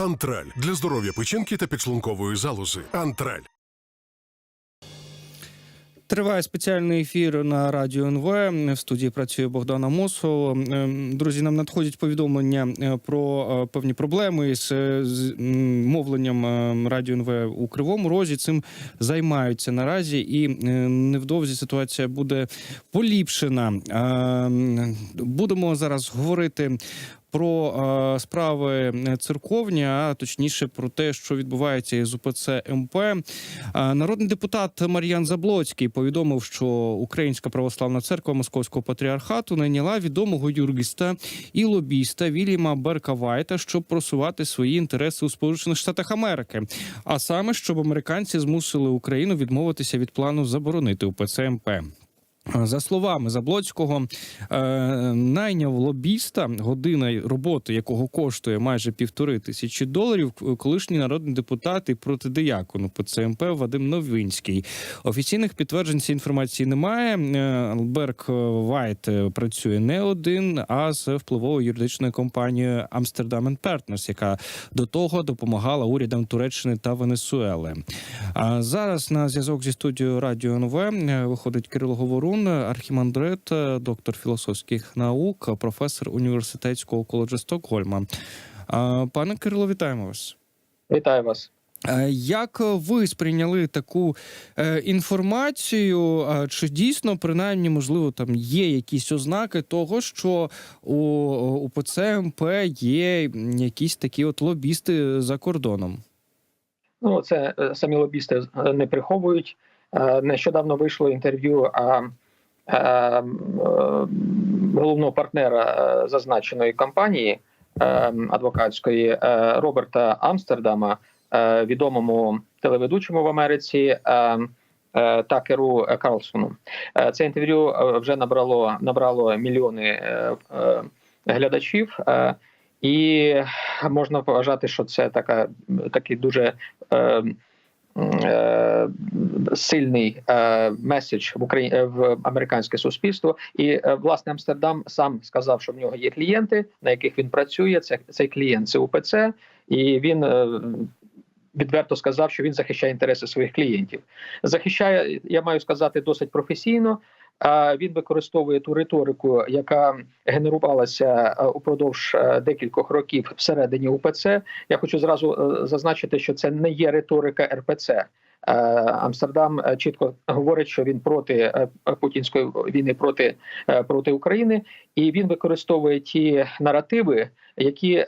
Антраль для здоров'я печінки та підшлункової залози. Антраль. Триває спеціальний ефір на радіо НВ. В студії працює Богдана Мосова. Ем, Друзі, нам надходять повідомлення е, про е, певні проблеми з, е, мовленням радіо НВ у Кривому Розі. Цим займаються наразі, і невдовзі ситуація буде поліпшена. Е, Будемо зараз говорити про е, справи церковні, а точніше про те, що відбувається із УПЦ МП. Е, Народний депутат Мар'ян Заблоцький повідомив, що Українська православна церква Московського патріархату найняла відомого юриста і лобіста Вільяма Берка Вайта, щоб просувати свої інтереси у Сполучених Штатах Америки. А саме щоб американці змусили Україну відмовитися від плану заборонити УПЦ МП. За словами Заблоцького, е, найняв лобіста, година роботи якого коштує майже півтори тисячі доларів. Колишній народний депутат і протидиякону ПЦМП Вадим Новинський. Офіційних підтверджень цієї інформації немає. Е, Берк Вайт е, працює не один, а з впливовою юридичною компанією Amsterdam Partners, яка до того допомагала урядам Туреччини та Венесуели. А зараз на зв'язок зі студією Радіо НВ виходить Кирило Говорун, архімандрит, доктор філософських наук, професор університетського коледжу Стокгольма. Пане Кирило, вітаємо вас. Вітаю вас. Як ви сприйняли таку е, інформацію? Чи дійсно, принаймні, можливо, там є якісь ознаки того, що у УПЦ МП є якісь такі от лобісти за кордоном? Ну це е, самі лобісти е, не приховують. Нещодавно вийшло інтерв'ю головного партнера е, зазначеної компанії е, адвокатської е, Роберта Амстердама, е, відомому телеведучому в Америці. е, е, Такеру Карлсону Е, це інтерв'ю е, вже набрало набрало мільйони е, е, глядачів, е, і можна вважати, що це така такий дуже е, е, сильний е, меседж в Україні в американське суспільство. І е, власне Амстердам сам сказав, що в нього є клієнти, на яких він працює. Це цей клієнт це УПЦ, і він. е, Відверто сказав, що він захищає інтереси своїх клієнтів. Захищає, я маю сказати, досить професійно. А він використовує ту риторику, яка генерувалася е, упродовж е, декількох років всередині УПЦ. Я хочу зразу е, зазначити, що це не є риторика РПЦ. Амстердам чітко говорить, що він проти путінської війни проти, проти України, і він використовує ті наративи, які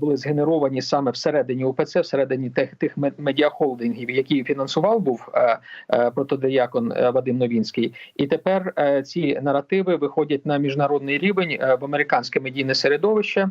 були згенеровані саме всередині УПЦ, всередині тих тих мед- медіахолдингів, які фінансував був е, е, протодиякон е, Вадим Новінський. І тепер е, ці наративи виходять на міжнародний рівень е, в американське медійне середовище.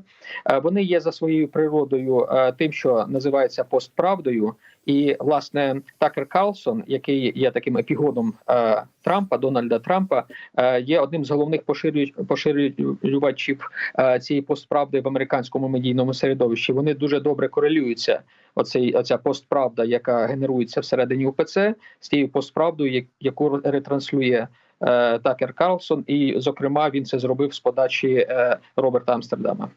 Е, Вони є за своєю природою е, тим, що називається постправдою. І власне Такер Карлсон, який є таким епігоном е, Трампа, Дональда Трампа, е, є одним з головних поширювач- поширювачів е, цієї постправди в американському медійному середовищі. Вони дуже добре корелюються. Оцей оця постправда, яка генерується всередині УПЦ, з тією постправдою, яку ретранслює. Такер Карлсон, і зокрема він це зробив з подачі Роберта Амстердама.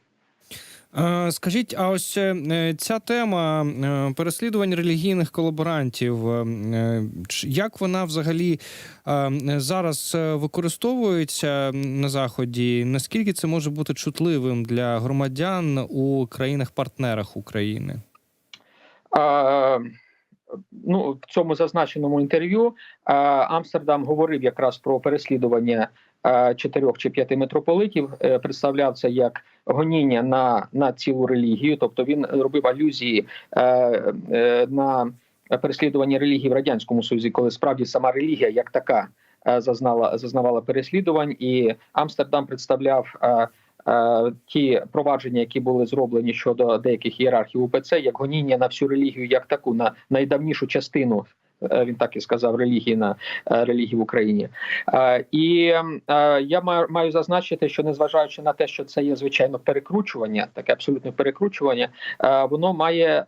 Е, Скажіть, а ось е, ця тема е, переслідувань релігійних колаборантів, е, е, як вона взагалі е, зараз е, використовується на заході? Наскільки це може бути чутливим для громадян у країнах-партнерах України? А, ну, в цьому зазначеному інтерв'ю Амстердам говорив якраз про переслідування чотирьох чи п'яти митрополитів. Е, Представляв це як гоніння на, на цілу релігію, тобто він робив алюзії е, е, на переслідування релігії в радянському союзі, коли справді сама релігія як така е, зазнала зазнавала переслідувань, і Амстердам представляв. е, е, ті провадження, які були зроблені щодо деяких ієрархів УПЦ, як гоніння на всю релігію, як таку, на найдавнішу частину. Е, Він так і сказав релігії на е, релігії в Україні, Е, і я маю, зазначити, що незважаючи на те, що це є звичайно перекручування, таке абсолютне перекручування, воно має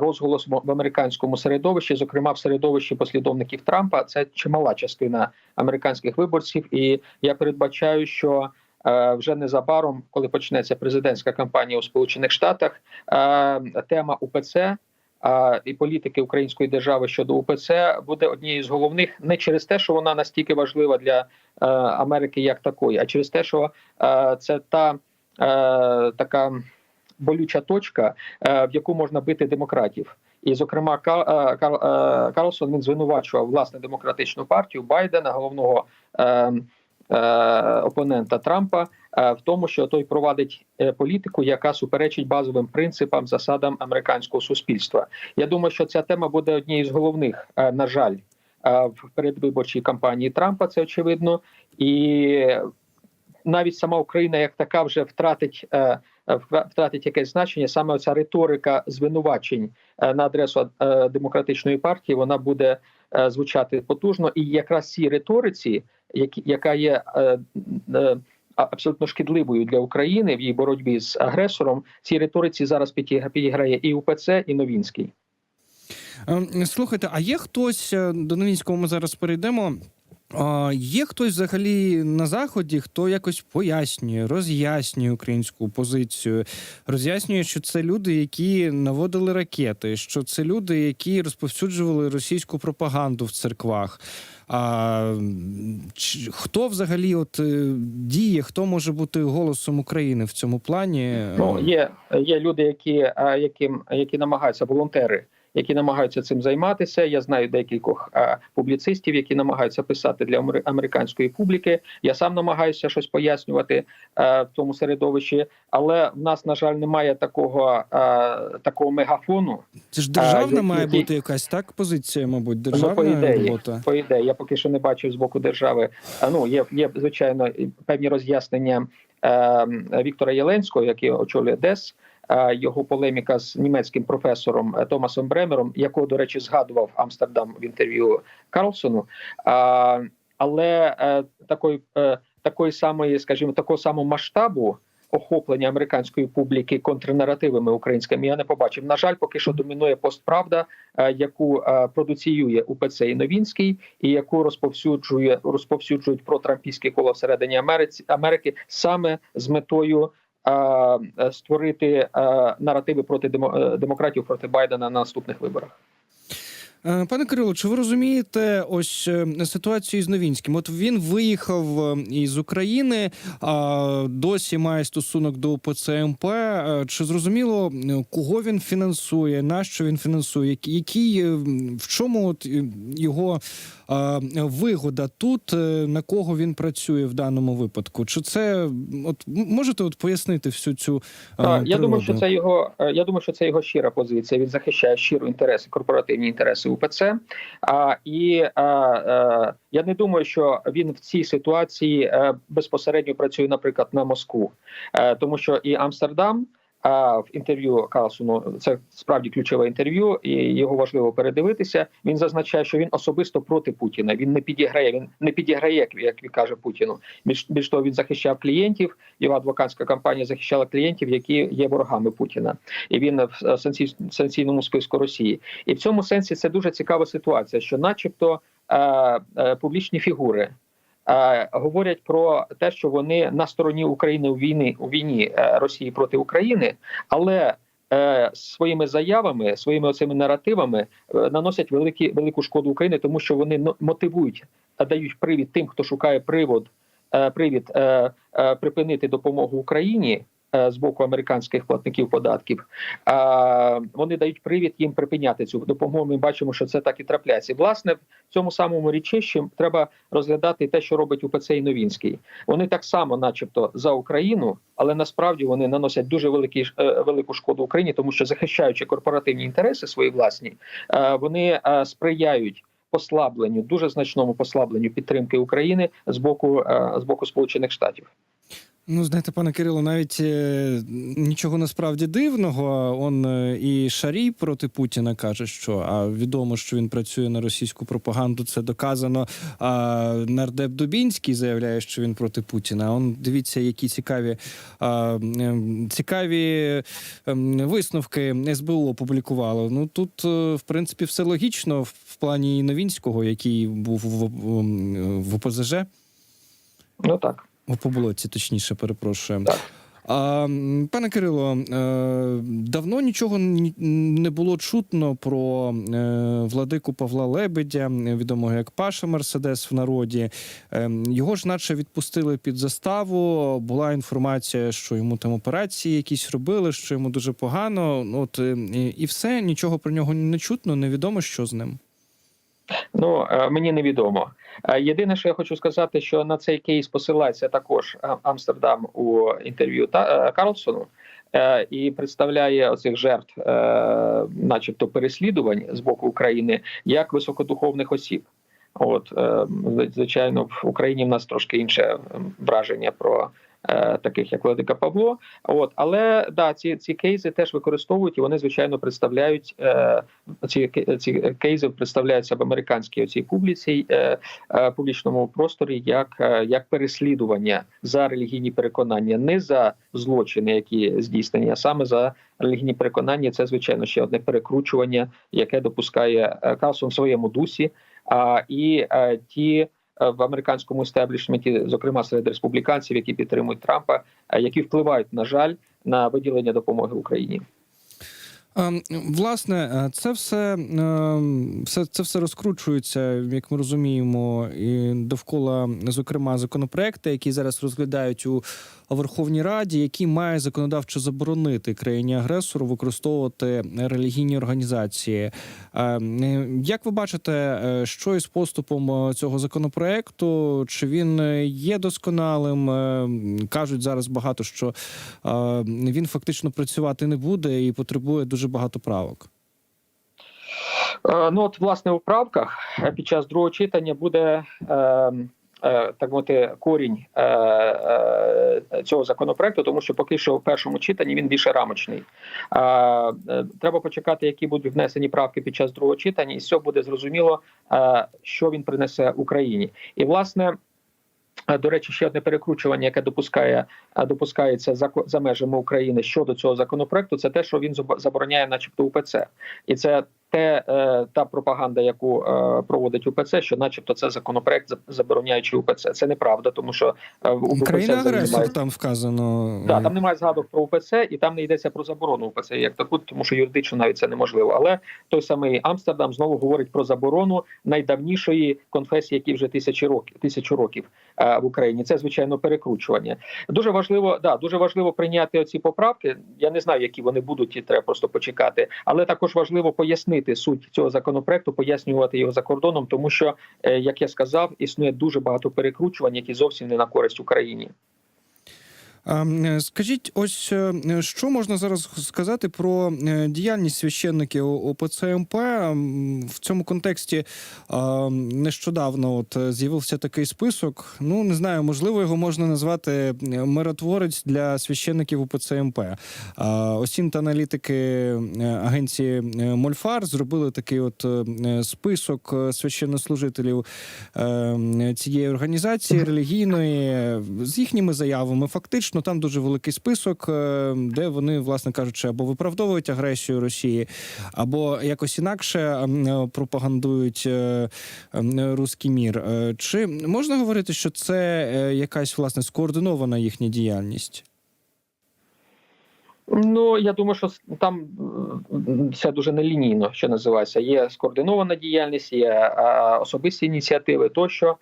розголос в американському середовищі, зокрема в середовищі послідовників Трампа. Це чимала частина американських виборців, і я передбачаю, що вже незабаром, коли почнеться президентська кампанія у Сполучених Штатах, тема УПЦ. І політики Української держави щодо УПЦ буде однією з головних не через те, що вона настільки важлива для е, Америки як такої, а через те, що е, це та е, така болюча точка, в яку можна бити демократів. І, зокрема, Кар- Кар- е, Карлсон він звинувачував власне демократичну партію Байдена, головного е, е, опонента Трампа, в тому, що той провадить е, політику, яка суперечить базовим принципам, засадам американського суспільства. Я думаю, що ця тема буде однією з головних, е, на жаль, е, в передвиборчій кампанії Трампа. Це очевидно, і навіть сама Україна як така вже втратить. е, Втратить якесь значення саме ця риторика звинувачень е, на адресу е, демократичної партії. Вона буде е, звучати потужно, і якраз цій риториці, яка є е, е, абсолютно шкідливою для України в її боротьбі з агресором, цій риториці зараз підіг- підіграє і УПЦ, і Новінський. Е, Слухайте, а є хтось е, до Новінського ми зараз перейдемо. А, Є хтось взагалі на заході, хто якось пояснює, роз'яснює українську позицію, роз'яснює, що це люди, які наводили ракети, що це люди, які розповсюджували російську пропаганду в церквах. А хто взагалі от е, діє, хто може бути голосом України в цьому плані? Ну є, є люди, які, е, яким які намагаються волонтери. Які намагаються цим займатися. Я знаю декількох публіцистів, які намагаються писати для американської публіки. Я сам намагаюся щось пояснювати в тому середовищі, але в нас, на жаль, немає такого, такого мегафону. Це ж державна які- має які- бути якась так позиція, мабуть, Ну, по ідеї, робота. по ідеї, я поки що не бачив з боку держави. А, Ну є, є звичайно певні роз'яснення е, Віктора Єленського, який очолює ДЕС. Е, Його полеміка з німецьким професором е, Томасом Бремером, якого, до речі, згадував Амстердам в інтерв'ю Карлсону. Але е, такої, е, такої самої, скажімо, такого самого масштабу охоплення американської публіки контрнаративами українськими я не побачив. На жаль, поки що домінує постправда, яку продуціює УПЦ і Новінський, і яку розповсюджує розповсюджують про трампійське коло всередині Америці Америки саме з метою. Е, Створити е, наративи проти е, демократів проти Байдена на наступних виборах. Е, Пане Кирило, чи ви розумієте ось е, ситуацію з Новінським? От він виїхав е, із України, а досі має стосунок до ОПЦМП. Е, Чи зрозуміло, кого він фінансує, на що він фінансує? Які- Який в чому от його вигода тут, на кого він працює в даному випадку? Чи це от можете от пояснити всю цю Так, я думаю, що це його. Я думаю, що це його щира позиція. Він захищає щиро інтереси, корпоративні інтереси УПЦ. А і а, а, я не думаю, що він в цій ситуації е, безпосередньо працює, наприклад, на Москву, Е, тому що і Амстердам. А в інтерв'ю Карлсону це справді ключове інтерв'ю, і його важливо передивитися. Він зазначає, що він особисто проти Путіна. Він не підіграє. Він не підіграє, як, як він каже Путіну. Більш більш того, він захищав клієнтів. Його адвокатська компанія захищала клієнтів, які є ворогами Путіна, і він в е, санкційному списку Росії. І в цьому сенсі це дуже цікава ситуація, що, начебто, е, е, публічні фігури. Е, Говорять про те, що вони на стороні України у війни у війні е, Росії проти України, але е, своїми заявами, своїми оцими наративами наносять великі велику шкоду Україні, тому що вони мотивують, та дають привід тим, хто шукає привод, привід припинити допомогу Україні. Е, З боку американських платників податків вони дають привід їм припиняти цю допомогу. Ми бачимо, що це так і трапляється. Власне, в цьому самому річищі треба розглядати те, що робить УПЦ і Новінський. Вони так само, начебто, за Україну, але насправді вони наносять дуже великі е, велику шкоду Україні, тому що захищаючи корпоративні інтереси свої власні, е, вони сприяють. Послабленню дуже значному послабленню підтримки України з боку з боку Сполучених Штатів. Ну, знаєте, пане Кирило, навіть е, нічого насправді дивного. Он е, і Шарій проти Путіна каже, що а відомо, що він працює на російську пропаганду. Це доказано. А нардеп Дубінський заявляє, що він проти Путіна. Он дивіться, які цікаві ем, цікаві ем, висновки СБУ опублікувало. Ну тут, е, в принципі, все логічно в плані Новінського, який був в, в, в ОПЗЖ. Ну так. О, по болотці, точніше, перепрошую. Так. А, пане Кирило, е, давно нічого не було чутно про е, владику Павла Лебедя, відомого як Паша Мерседес в народі. Е, його ж наче відпустили під заставу. Була інформація, що йому там операції якісь робили, що йому дуже погано. Ну, От і все, нічого про нього не чутно, невідомо, що з ним. Ну е, мені невідомо. Е, Єдине, що я хочу сказати, що на цей кейс посилається також е, Амстердам у інтерв'ю Карлсону і представляє оцих жертв, начебто, переслідувань з боку України як високодуховних осіб. От е, звичайно, в Україні в нас трошки інше е, враження про. Е, Таких як Владика Павло, от але да, ці ці кейси теж використовують і вони звичайно представляють е, ці ці кейси представляються в американській оцій публіці е, публічному просторі як, як переслідування за релігійні переконання, не за злочини, які здійснені, а саме за релігійні переконання. Це звичайно ще одне перекручування, яке допускає Карлсон в своєму дусі. А і е, ті в американському естеблішменті, зокрема серед республіканців, які підтримують Трампа, е, які впливають, на жаль, на виділення допомоги Україні. Ем, Власне, е, це все, ем, все це все розкручується, як ми розуміємо, і довкола, зокрема, законопроекти, які зараз розглядають у Верховній Раді, які має законодавчо заборонити країні агресору використовувати релігійні організації. Ем, е, Як ви бачите, е, що із поступом цього законопроекту? Чи він є досконалим? Кажуть зараз багато, що він фактично працювати не буде і потребує дуже багато правок. Е, Ну от власне у правках е, під час другого читання буде е, е, так мовити корінь е, е, цього законопроекту, тому що поки що в першому читанні він більше рамочний. Е, е, Треба почекати, які будуть внесені правки під час другого читання, і цього буде зрозуміло, е, що він принесе Україні. І власне. До речі, ще одне перекручування, яке допускає допускається за за межами України щодо цього законопроекту, це те, що він забо- забороняє, начебто, УПЦ, і це те е, та пропаганда, яку е, проводить УПЦ, що, начебто, це законопроект за- забороняючи УПЦ. Це неправда, тому що е, в УПЦ агресор немає- там вказано. Да, там немає згадок про УПЦ, і там не йдеться про заборону УПЦ як таку, тому що юридично навіть це неможливо. Але той самий Амстердам знову говорить про заборону найдавнішої конфесії, які вже тисячі років тисячу років е, в Україні. Це звичайно перекручування. Дуже важливо, да, дуже важливо прийняти оці поправки. Я не знаю, які вони будуть, і треба просто почекати. Але також важливо пояснити суть цього законопроекту, пояснювати його за кордоном, тому що, е, як я сказав, існує дуже багато перекручувань, які зовсім не на користь Україні. Е, Скажіть, ось е, що можна зараз сказати про е, діяльність священників ОПЦ МП в цьому контексті? Нещодавно от е, з'явився такий список. Ну не знаю, можливо, його можна назвати е, миротворець для священників УПЦ МП. А, Осінт аналітики е, агенції е, Мольфар зробили такий от е, список е, священнослужителів е, цієї організації релігійної е, з їхніми заявами. Фактично, там дуже великий список, е, де вони, власне кажучи, або виправдовують агресію Росії, або якось інакше е, пропагандують е, руський мір. Чи можна говорити, що це якась власне скоординована їхня діяльність? Ну я думаю, що там все дуже нелінійно, що називається. Є скоординована діяльність, є особисті ініціативи. Тощо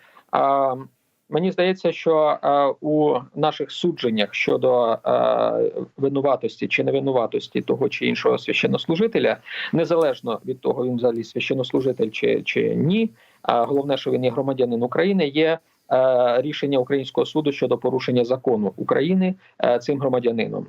мені здається, що а, у наших судженнях щодо а, винуватості чи невинуватості того чи іншого священнослужителя, незалежно від того, він взагалі священнослужитель чи, чи ні. А головне, що він є громадянин України, є. е, Рішення українського суду щодо порушення закону України е, цим громадянином,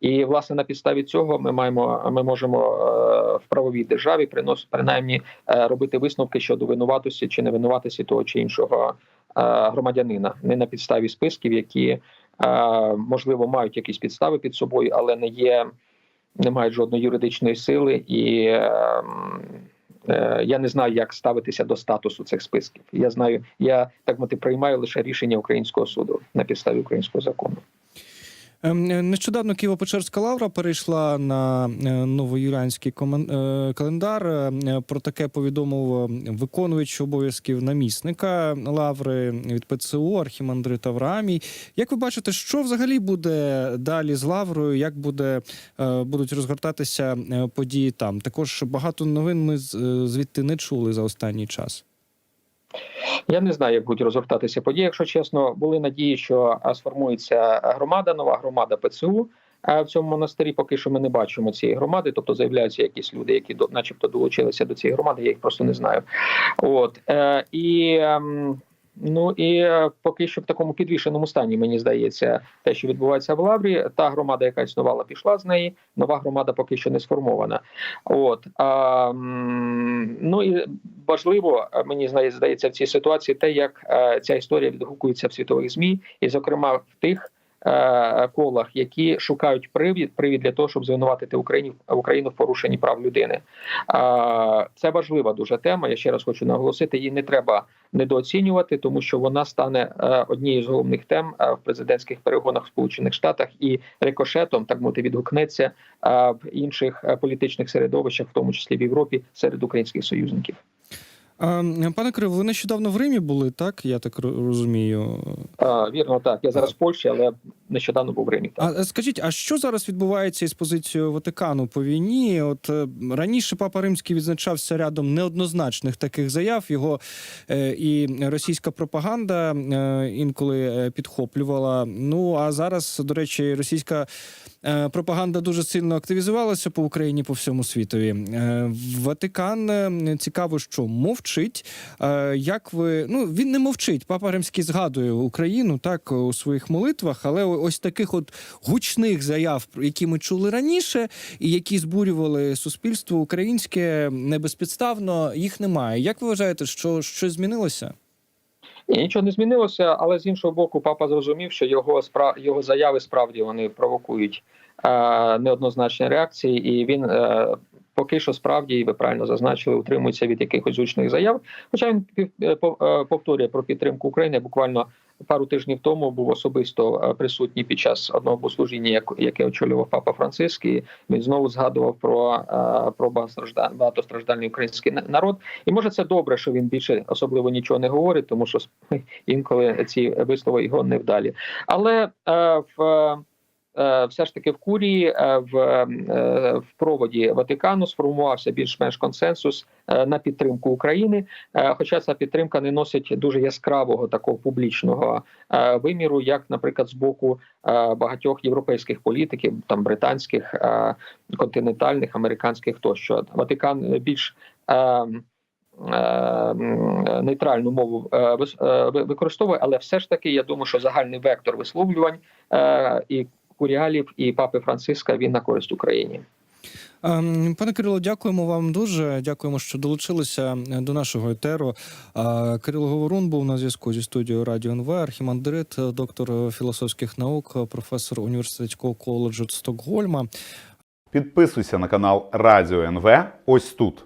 і власне на підставі цього ми маємо ми можемо е, в правовій державі принос принаймні е, робити висновки щодо винуватості чи невинуватості того чи іншого е, громадянина, не на підставі списків, які е, можливо мають якісь підстави під собою, але не є, не мають жодної юридичної сили і. е, м, е, Я не знаю, як ставитися до статусу цих списків. Я знаю, я так мати приймаю лише рішення українського суду на підставі українського закону. Ем, Нещодавно Києво-Печерська лавра перейшла на е, новоюліанський е, календар. Е, Про таке повідомив е, виконувач обов'язків намісника лаври від ПЦУ Архімандрит Авраамій. Як ви бачите, що взагалі буде далі з лаврою? Як буде е, будуть розгортатися е, події там? Також багато новин ми е, звідти не чули за останній час. Я не знаю, як будуть розгортатися події. Якщо чесно, були надії, що сформується громада, нова громада ПЦУ. А в цьому монастирі поки що ми не бачимо цієї громади, тобто з'являються якісь люди, які начебто, долучилися до цієї громади. Я їх просто не знаю. От е, і ем, ну і е, поки що в такому підвішеному стані, мені здається, те, що відбувається в Лаврі, та громада, яка існувала, пішла з неї. Нова громада поки що не сформована. От а, ну і важливо, е, мені здається, в цій ситуації те, як е, ця історія відгукується в світових змі, і, зокрема, в тих колах, які шукають привід, привід для того, щоб звинуватити Україні Україну в порушенні прав людини. Це важлива дуже тема. Я ще раз хочу наголосити, її не треба недооцінювати, тому що вона стане е, однією з головних тем е, в президентських перегонах в Сполучених Штатах і рикошетом, так мовити, відгукнеться е, в інших е, політичних середовищах, в тому числі в Європі, серед українських союзників. А, Пане Кирило, ви нещодавно в Римі були, так? Я так розумію. А, вірно, так. Я зараз в Польщі, але нещодавно був в Римі. Так. А е, скажіть, а що зараз відбувається із позицією Ватикану по війні? От е, раніше Папа Римський відзначався рядом неоднозначних таких заяв. Його е, і російська пропаганда е, інколи е, підхоплювала. Ну а зараз, до речі, російська пропаганда дуже сильно активізувалася по Україні по всьому світові. Е, Ватикан е, цікаво, що мовчить. Е, Як ви ну він не мовчить? Папа Римський згадує Україну так у своїх молитвах, але ось таких от гучних заяв, які ми чули раніше, і які збурювали суспільство українське небезпідставно, їх немає. Як ви вважаєте, що щось змінилося? Ні, нічого не змінилося, але з іншого боку, папа зрозумів, що його спра... його заяви справді вони провокують е, неоднозначні реакції, і він е, поки що справді, і ви правильно зазначили, утримується від якихось гучних заяв. Хоча він е, е, повторює про підтримку України. Буквально пару тижнів тому був особисто е, присутній під час одного богослужіння, як- яке очолював папа Франциск. І він знову згадував про, про багатостражда- багатостраждальний український народ. І може це добре, що він більше особливо нічого не говорить, тому що інколи ці вислови його невдалі. Але е, в все ж таки в курії е, в, е, в проводі Ватикану сформувався більш-менш консенсус е, на підтримку України. Е, Хоча ця підтримка не носить дуже яскравого такого публічного е, виміру, як, наприклад, з боку е, багатьох європейських політиків, там британських, е, континентальних, американських тощо. Ватикан більш е, е, нейтральну мову е, е, використовує, але все ж таки я думаю, що загальний вектор висловлювань е, і куріалів, і папи Франциска він на користь Україні. Ем, Пане Кирило, дякуємо вам дуже. Дякуємо, що долучилися е, до нашого етеру. Кирило Говорун був на зв'язку зі студією Радіо НВ, архімандрит, доктор філософських наук, професор університетського коледжу Стокгольма. Підписуйся на канал Радіо НВ ось тут.